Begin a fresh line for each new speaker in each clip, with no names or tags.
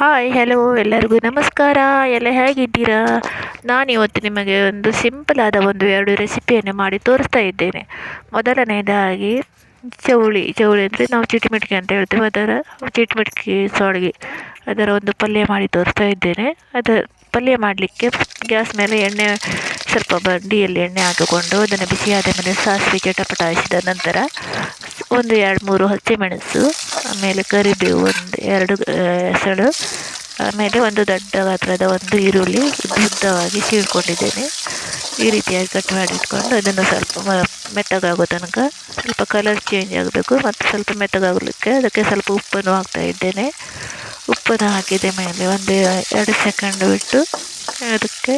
Hi hello ಎಲ್ಲರಿಗೂ ನಮಸ್ಕಾರ. ಎಲ್ಲ ಹೇಗಿದ್ದೀರಾ? ನಾನು ಇವತ್ತು ನಿಮಗೆ ಒಂದು ಸಿಂಪಲ್ ಆದ ಒಂದು ಎರಡು ರೆಸಿಪಿಯನ್ನು ಮಾಡಿ ತೋರಿಸ್ತಾ ಇದ್ದೇನೆ. ಮೊದಲನೇದಾಗಿ ಚೌಳಿ. ಚೌಳಿ ಅಂದರೆ ನಾವು ಚಿಟಿಮಿಟ್ಕಿ ಅಂತ ಹೇಳ್ತೇವೆ. ಅದರ ಚಿಟಿಮಿಟ್ಕಿ ಸೋಳಿಗೆ. ಅದರ ಒಂದು ಪಲ್ಯ ಮಾಡಿ ತೋರಿಸ್ತಾ ಇದ್ದೇನೆ. ಅದು ಪಲ್ಯ ಮಾಡಲಿಕ್ಕೆ ಗ್ಯಾಸ್ ಮೇಲೆ ಎಣ್ಣೆ ಸ್ವಲ್ಪ ಬಂಡಿಯಲ್ಲಿ ಎಣ್ಣೆ ಹಾಕಿಕೊಂಡು ಅದನ್ನು ಬಿಸಿಯಾದ ಮೇಲೆ ಸಾಸಿವೆ ಚಟಪಟಾಯಿಸಿದ ನಂತರ ಒಂದು ಎರಡು ಮೂರು ಹಸಿಮೆಣಸು, ಆಮೇಲೆ ಕರಿಬೇವು ಒಂದು ಎರಡು ಎಸಳು ಆಮೇಲೆ ಒಂದು ದೊಡ್ಡ ಗಾತ್ರದ ಒಂದು ಈರುಳ್ಳಿ ಉದ್ದವಾಗಿ ಸೀಳ್ಕೊಂಡಿದ್ದೇನೆ. ಈ ರೀತಿಯಾಗಿ ಕಟ್ ಮಾಡಿಟ್ಕೊಂಡು ಅದನ್ನು ಸ್ವಲ್ಪ ಮೆತ್ತಗಾಗೋ ತನಕ ಸ್ವಲ್ಪ ಕಲರ್ ಚೇಂಜ್ ಆಗಬೇಕು ಮತ್ತು ಸ್ವಲ್ಪ ಮೆತ್ತಗಾಗಲಿಕ್ಕೆ ಅದಕ್ಕೆ ಸ್ವಲ್ಪ ಉಪ್ಪನ್ನು ಹಾಕ್ತಾ ಇದ್ದೇನೆ. ಉಪ್ಪನ್ನು ಹಾಕಿದ ಮೇಲೆ ಒಂದು ಎರಡು ಸೆಕೆಂಡ್ ಬಿಟ್ಟು ಅದಕ್ಕೆ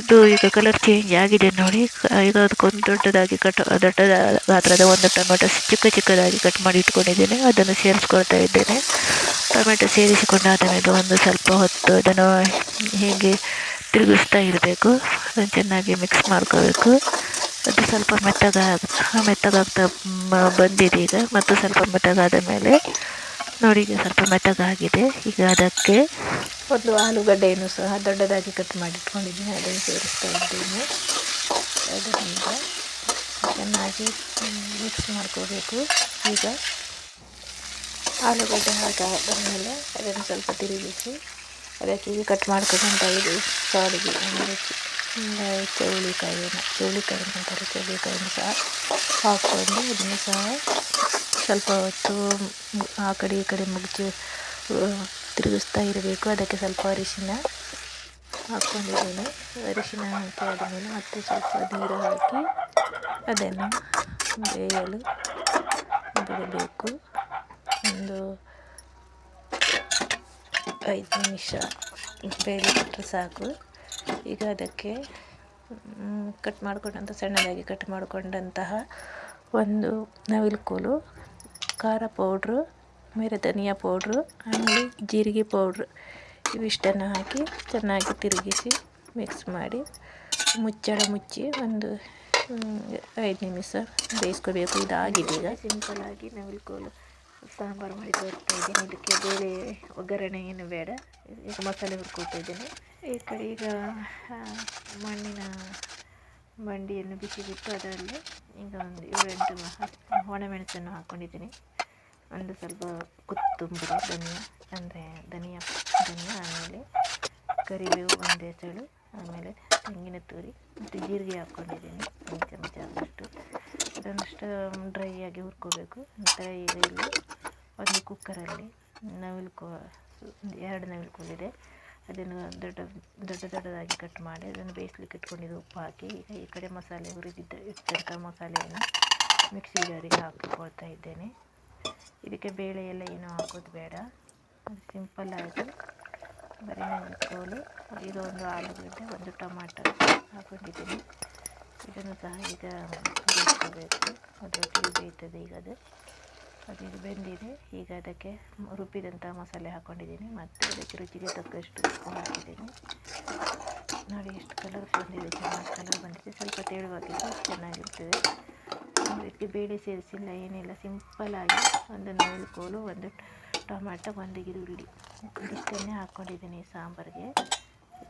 ಇದು ಈಗ ಕಲರ್ ಚೇಂಜ್ ಆಗಿದೆ ನೋಡಿ. ಈಗ ಅದಕ್ಕೊಂದು ದೊಡ್ಡದಾಗಿ ಕಟ್ ದೊಡ್ಡದ ಗಾತ್ರದ ಒಂದು ಟೊಮೆಟೊ ಚಿಕ್ಕ ಚಿಕ್ಕದಾಗಿ ಕಟ್ ಮಾಡಿ ಇಟ್ಕೊಂಡಿದ್ದೇನೆ. ಅದನ್ನು ಸೇರಿಸ್ಕೊಳ್ತಾ ಇದ್ದೇನೆ. ಟೊಮೆಟೊ ಸೇರಿಸಿಕೊಂಡಾದ ಮೇಲೆ ಒಂದು ಸ್ವಲ್ಪ ಹೊತ್ತು ಅದನ್ನು ಹೀಗೆ ತಿರುಗಿಸ್ತಾ ಇರಬೇಕು, ಅದನ್ನು ಚೆನ್ನಾಗಿ ಮಿಕ್ಸ್ ಮಾಡ್ಕೋಬೇಕು. ಅದು ಸ್ವಲ್ಪ ಮೆತ್ತಗ, ಮೆತ್ತಗಾಗ್ತಾ ಬಂದಿದೆ ಈಗ. ಮತ್ತು ಸ್ವಲ್ಪ ಮೆತ್ತಗಾದ ಮೇಲೆ ನೋಡಿ, ಈಗ ಸ್ವಲ್ಪ ಮೆತ್ತಗಾಗಿದೆ. ಈಗ ಅದಕ್ಕೆ ಒಂದು ಆಲೂಗಡ್ಡೆಯನ್ನು ಸಹ ದೊಡ್ಡದಾಗಿ ಕಟ್ ಮಾಡಿಟ್ಕೊಂಡಿದ್ದೀನಿ, ಅದನ್ನು ಸೇರಿಸ್ತಾ ಇದ್ದೇನೆ. ಅದರಿಂದ ಚೆನ್ನಾಗಿ ಮಿಕ್ಸ್ ಮಾಡ್ಕೋಬೇಕು. ಈಗ ಆಲೂಗಡ್ಡೆ ಹಾಕಾದ ಮೇಲೆ ಅದನ್ನು ಸ್ವಲ್ಪ ತಿರುಗಿಸಿ, ಅದಕ್ಕೆ ಈಗ ಕಟ್ ಮಾಡ್ಕೊಂಡಂಥ ಇದು ಸಾರಿಗೆ, ಅಂದರೆ ಚೌಳಿಕಾಯಿಯನ್ನು ಚೌಳಿಕಾಯಿ ಅಂತಾರೆ, ಚೌಳಿಕಾಯಿಯನ್ನು ಸಹ ಹಾಕ್ಕೊಂಡು ಅದನ್ನು ಸಹ ಸ್ವಲ್ಪ ಹೊತ್ತು ಆ ಕಡೆ ಈ ಕಡೆ ಮುಗ್ಚಿ ತಿರುಗಿಸ್ತಾ ಇರಬೇಕು. ಅದಕ್ಕೆ ಸ್ವಲ್ಪ ಅರಿಶಿನ ಹಾಕ್ಕೊಂಡಿದ್ದೇನೆ ಅರಿಶಿನ ಹಾಕಿ ಆದಮೇಲೆ ಮತ್ತೆ ಸ್ವಲ್ಪ ನೀರು ಹಾಕಿ ಅದನ್ನು ಬೇಯಲು ಬಿಡಬೇಕು. ಒಂದು ಐದು ನಿಮಿಷ ಬೇಯಲಿಬಿಟ್ರೆ ಸಾಕು. ಈಗ ಅದಕ್ಕೆ ಕಟ್ ಮಾಡಿಕೊಂಡಂಥ ಸಣ್ಣದಾಗಿ ಕಟ್ ಮಾಡಿಕೊಂಡಂತಹ ಒಂದು ನವಿಲುಕೋಲು ಖಾರ ಪೌಡ್ರು ಆಮೇಲೆ ಧನಿಯಾ ಪೌಡ್ರು ಆಮೇಲೆ ಜೀರಿಗೆ ಪೌಡ್ರು ಇವಿಷ್ಟನ್ನು ಹಾಕಿ ಚೆನ್ನಾಗಿ ತಿರುಗಿಸಿ ಮಿಕ್ಸ್ ಮಾಡಿ ಮುಚ್ಚಳ ಮುಚ್ಚಿ ಒಂದು ಐದು ನಿಮಿಷ ಬೇಯಿಸ್ಕೋಬೇಕು. ಇದಾಗಿದೆ ಈಗ ಸಿಂಪಲ್ಲಾಗಿ ನವಿಲುಕೋಲು ಸಾಂಬಾರು ಮಾಡಿ ತೋರಿಸ್ತಾ ಇದ್ದೀನಿ. ಇದಕ್ಕೆ ಬೇರೆ ಒಗ್ಗರಣೆ ಏನು ಬೇಡ. ಈಗ ಮಸಾಲೆ ಹುರ್ಕೊಳ್ತಾ ಇದ್ದೀನಿ ಈ ಕಡೆ ಈಗ ಮಣ್ಣಿನ ಬಂಡಿಯನ್ನು ಬಿಸಿ ಬಿಟ್ಟು ಅದರಲ್ಲಿ ಈಗ ಒಂದು ಏಳೆಂಟು ಒಣಮೆಣಸನ್ನು ಹಾಕ್ಕೊಂಡಿದ್ದೀನಿ ಒಂದು ಸ್ವಲ್ಪ ಕೊತ್ತಂಬರಿ, ಧನಿಯಾ, ಅಂದರೆ ಧನಿಯಾ ಧನಿಯಾ ಆಮೇಲೆ ಕರಿಬೇವು ಒಂದು ಎಸಳು ಆಮೇಲೆ ತೆಂಗಿನ ತುರಿ ಮತ್ತು ಜೀರಿಗೆ ಹಾಕ್ಕೊಂಡಿದ್ದೀನಿ ಒಂದು ಚಮಚ ಆದಷ್ಟು. ಅದನ್ನಷ್ಟು ಡ್ರೈ ಆಗಿ ಹುರ್ಕೋಬೇಕು. ನಂತರ ಈಗ ಇಲ್ಲಿ ಒಂದು ಕುಕ್ಕರಲ್ಲಿ ನವಿಲು ಎರಡು ನವಿಲು ಕೋಲಿದೆ ಅದನ್ನು ದೊಡ್ಡ ದೊಡ್ಡ ದೊಡ್ಡದಾಗಿ ಕಟ್ ಮಾಡಿ ಅದನ್ನು ಬೇಯಿಸ್ಲಿಕ್ಕೆ ಇಟ್ಕೊಂಡಿದ್ದು ಉಪ್ಪು ಹಾಕಿ. ಈಗ ಈ ಕಡೆ ಮಸಾಲೆ ಹುರಿದಿದ್ದ ಇಟ್ಟಂಥ ಮಸಾಲೆಯನ್ನು ಮಿಕ್ಸಿ ಜಾರಿಗೆ ಹಾಕಿಕೊಳ್ತಾ ಇದ್ದೇನೆ. ಇದಕ್ಕೆ ಬೇಳೆ ಎಲ್ಲ ಏನೂ ಹಾಕೋದು ಬೇಡ. ಸಿಂಪಲ್ ಆಗಿ ಬರೀ ಕೋಲು ಇದೊಂದು ಆಲೂಗಡ್ಡೆ, ಒಂದು ಟೊಮಾಟೊ ಹಾಕೊಂಡಿದ್ದೀನಿ. ಇದನ್ನು ಸಹ ಈಗ ಬೇಯಿಸ್ಕೋಬೇಕು. ಅದರೊಟ್ಟಿಗೆ ಬೇಯ್ತದೆ ಈಗ ಅದು. ಅದು ಇದು ಬೆಂದಿದೆ. ಈಗ ಅದಕ್ಕೆ ರುಬ್ಬಿದಂಥ ಮಸಾಲೆ ಹಾಕ್ಕೊಂಡಿದ್ದೀನಿ ಮತ್ತು ಅದಕ್ಕೆ ರುಚಿಗೆ ತಕ್ಕಷ್ಟು ಉಪ್ಪು ಹಾಕಿದ್ದೀನಿ. ನೋಡಿ ಎಷ್ಟು ಕಲರ್ ಬಂದಿದೆ, ಚೆನ್ನಾಗಿ ಕಲರ್ ಬಂದಿದೆ. ಸ್ವಲ್ಪ ತೆಳುವಾಗಿದ್ದು ಚೆನ್ನಾಗಿರ್ತದೆ. ಇದಕ್ಕೆ ಬೇಳೆ ಸೇರಿಸಿಲ್ಲ, ಏನಿಲ್ಲ. ಸಿಂಪಲ್ಲಾಗಿ ಒಂದು ಕೋಲು ಒಂದು ಟೊಮ್ಯಾಟೊ ಒಂದು ಈರುಳ್ಳಿ. ಇಷ್ಟನ್ನೇ ಹಾಕ್ಕೊಂಡಿದ್ದೀನಿ ಸಾಂಬಾರಿಗೆ.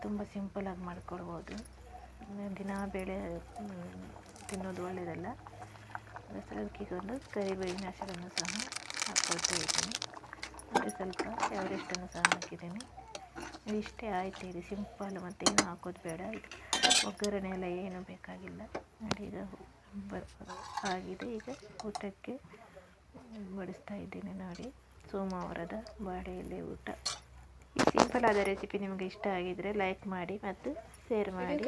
ತುಂಬ ಸಿಂಪಲಾಗಿ ಮಾಡ್ಕೊಳ್ಬೋದು. ದಿನ ಬೇಳೆ ತಿನ್ನೋದು ಒಳ್ಳೆಯದಲ್ಲ ಅದಕ್ಕೊಂದು ಕರಿಬೇವಿನ ಹಸಿರನ್ನು ಸಹ ಹಾಕ್ಕೊಳ್ತಾ ಇದ್ದೀನಿ. ಮತ್ತು ಸ್ವಲ್ಪ ಎವರೆಸ್ಟನ್ನು ಸಹ ಹಾಕಿದ್ದೀನಿ. ಇಷ್ಟೇ ಆಯ್ತು ಇದು ಸಿಂಪಲ್ ಮತ್ತೇನು ಹಾಕೋದು ಬೇಡ. ಇದು ಒಗ್ಗರಣೆ ಎಲ್ಲ ಏನು ಬೇಕಾಗಿಲ್ಲ. ನೋಡಿ ಈಗ ಆಗಿದೆ ಈಗ ಊಟಕ್ಕೆ ಬಡಿಸ್ತಾ ಇದ್ದೀನಿ ನೋಡಿ. ಸೋಮವಾರದ ಬಾಳೆಯಲ್ಲಿ ಊಟ. ಈ ಸಿಂಪಲ್ ಆದ ರೆಸಿಪಿ ನಿಮಗೆ ಇಷ್ಟ ಆಗಿದ್ದರೆ ಲೈಕ್ ಮಾಡಿ ಮತ್ತು ಶೇರ್ ಮಾಡಿ.